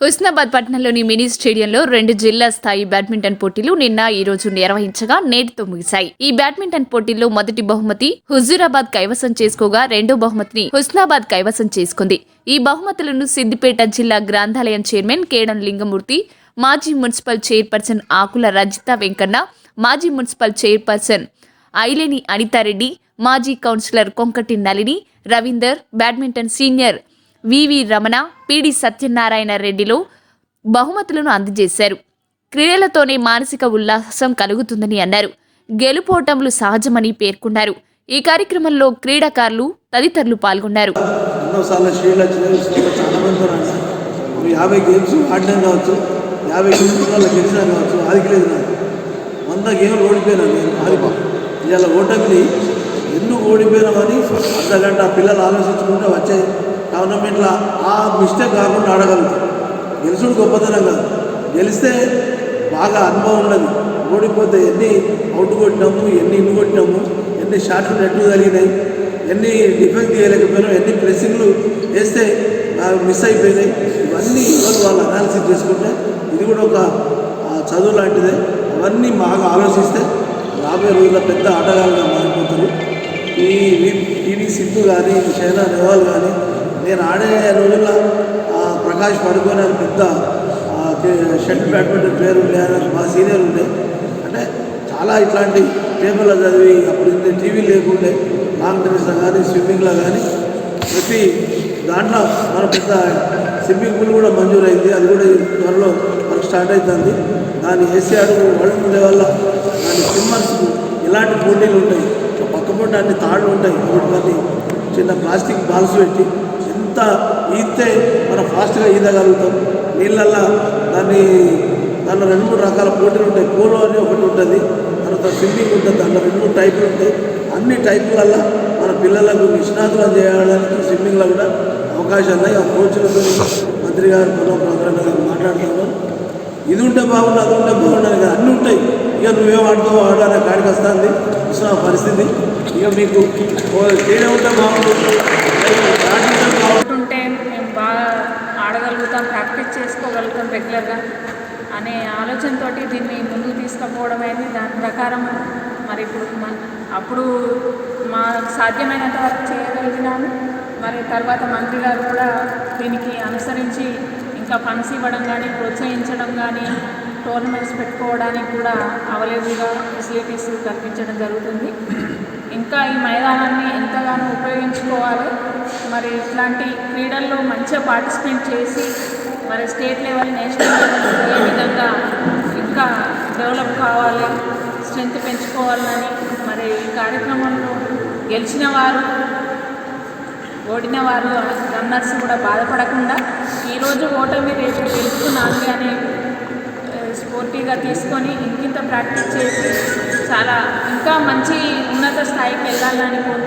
హుస్నాబాద్ పట్టణంలోని మినీ స్టేడియంలో రెండు జిల్లా స్థాయి బ్యాడ్మింటన్ పోటీలు నిన్న ఈ రోజు నిర్వహించగా నేటితో ముగిశాయి. ఈ బ్యాడ్మింటన్ పోటీల్లో మొదటి బహుమతి హుజూరాబాద్ కైవసం చేసుకోగా రెండో బహుమతిని హుస్నాబాద్ కైవసం చేసుకుంది. ఈ బహుమతులను సిద్దిపేట జిల్లా గ్రంథాలయం చైర్మన్ కేడన్ లింగమూర్తి మాజీ మున్సిపల్ చైర్పర్సన్ ఆకుల రజిత వెంకన్న మాజీ మున్సిపల్ చైర్పర్సన్ ఐలేని అనితారెడ్డి మాజీ councillor Konkati Nalini Ravinder badminton senior VV Ramana PD Satyanarayana రెడ్డిలో బహుమతులను అందజేశారు. క్రీడలతోనే మానసిక ఉల్లాసం కలుగుతుందని అన్నారు. గెలుపోటములు సహజమని పేర్కొన్నారు. ఈ కార్యక్రమంలో క్రీడాకారులు తదితరులు పాల్గొన్నారు. యాభై గేమ్స్ ఆడినాం కావచ్చు యాభై గేమ్స్ వల్ల గెలిచినాం కావచ్చు ఆదికలేదు నాకు. వంద గేమ్లు ఓడిపోయినా నేను ఆదిపా ఇవాళ ఓటమిని ఎందుకు ఓడిపోయినామని అర్ధ గంట పిల్లలు ఆలోచించుకుంటే వచ్చే టోర్నమెంట్లో ఆ మిస్టేక్ కాకుండా ఆడగలుగుతాం. గెలుచుడు గొప్పతనం కాదు. గెలిస్తే బాగా అనుభవం ఉండదు. ఓడిపోతే ఎన్ని అవుట్ కొట్టినాము ఎన్ని ఇన్ కొట్టినాము ఎన్ని షాట్లు నెట్లు కలిగినాయి ఎన్ని డిఫెక్ట్ చేయలేకపోయినాం ఎన్ని ప్రెస్సింగ్లు వేస్తే నాకు మిస్ అయిపోయినాయి. ఇవన్నీ ఈరోజు వాళ్ళు అనాలిసిస్ చేసుకుంటే ఇది కూడా ఒక చదువు లాంటిదే. అవన్నీ బాగా ఆలోచిస్తే రాబోయే రోజుల్లో పెద్ద ఆటగాళ్ళుగా మారిపోతారు. ఈ టీవీ సిద్ధు కానీ షైనా నెహ్వాల్ కానీ నేను ఆడే రోజుల్లో ప్రకాష్ పడుకొని అని పెద్ద షటిల్ బ్యాడ్మింటన్ ప్లేయర్ ఉండే మా సీనియర్ ఉండే. అంటే చాలా ఇట్లాంటి పేపర్లో చదివి అప్పుడు ఇంత టీవీ లేకుండే లాంగ్ టెన్నిస్లో కానీ స్విమ్మింగ్లో కానీ ప్రతి దాంట్లో మన పెద్ద స్విమ్మింగ్ పూల్ కూడా మంజూరైంది. అది కూడా త్వరలో మనకు స్టార్ట్ అవుతుంది దాని ఏసీఆర్ అడుగు వరల్డ్ లెవెల్ల దాని స్విమ్మర్స్ ఇలాంటి పోటీలు ఉంటాయి. పక్క పొట్ట అన్ని తాళ్ళు ఉంటాయి. ఒకటి చిన్న ప్లాస్టిక్ బాల్స్ పెట్టి అంత ఈతే మనం ఫాస్ట్గా ఈదగలుగుతాం. నీళ్ళల్లో దాన్ని దాంట్లో రెండు మూడు రకాల పోటీలు ఉంటాయి. పోలో అని ఒకటి ఉంటుంది తర్వాత స్విమ్మింగ్ ఉంటుంది దాంట్లో రెండు మూడు టైపులు ఉంటాయి. అన్ని టైపులల్లో మన పిల్లలకు నిష్ణాతులు చేయడానికి స్విమ్మింగ్లో కూడా అవకాశం ఉన్నాయి. ఆ కోచ్లతో మంత్రి గారు పొలం ప్రోగ్రామ్ గారు మాట్లాడుతున్నారు. ఇది ఉంటే బాగుండు అది ఉంటే బాగుండదు కదా. అన్నీ ఉంటాయి. ఇక నువ్వేం ఆడుతావు ఆడు అనే కాడికి వస్తుంది. ఇస్తున్న పరిస్థితి. ఇక మీకు తేడా ఉంటే బాగుంటుంది ఆడగలుగుతాం ప్రాక్టీస్ చేసుకోగలుగుతాం రెగ్యులర్గా అనే ఆలోచనతో దీన్ని ముందుకు తీసుకుపోవడం అయింది దాని ప్రకారం మరి ఇప్పుడు మన అప్పుడు మా సాధ్యమైనంత వరకు చేయగలిగినాము. మరి తర్వాత మంత్రి గారు కూడా దీనికి అనుసరించి ఇంకా ఫండ్స్ ఇవ్వడం కానీ ప్రోత్సహించడం కానీ టోర్నమెంట్స్ పెట్టుకోవడానికి కూడా అవైలబుల్గా ఫెసిలిటీస్ కల్పించడం జరుగుతుంది. ఇంకా ఈ మైదానాన్ని ఎంతగానో ఉపయోగించుకోవాలి. మరి ఇట్లాంటి క్రీడల్లో మంచిగా పార్టిసిపేట్ చేసి మరి స్టేట్ లెవెల్ నేషనల్ లెవెల్ ఏ విధంగా ఇంకా డెవలప్ కావాలి స్ట్రెంత్ పెంచుకోవాలని మరి ఈ కార్యక్రమంలో గెలిచిన వారు ఓడిన వారు రన్నర్స్ కూడా బాధపడకుండా ఈరోజు ఓటమి రేపు గెలుస్తున్నాను అని స్పోర్టీగా స్పోర్టివ్గా తీసుకొని ఇంకింత ప్రాక్టీస్ చేసి చాలా ఇంకా మంచి ఉన్నత స్థాయికి వెళ్ళాలని కోరుకుంటున్నాను.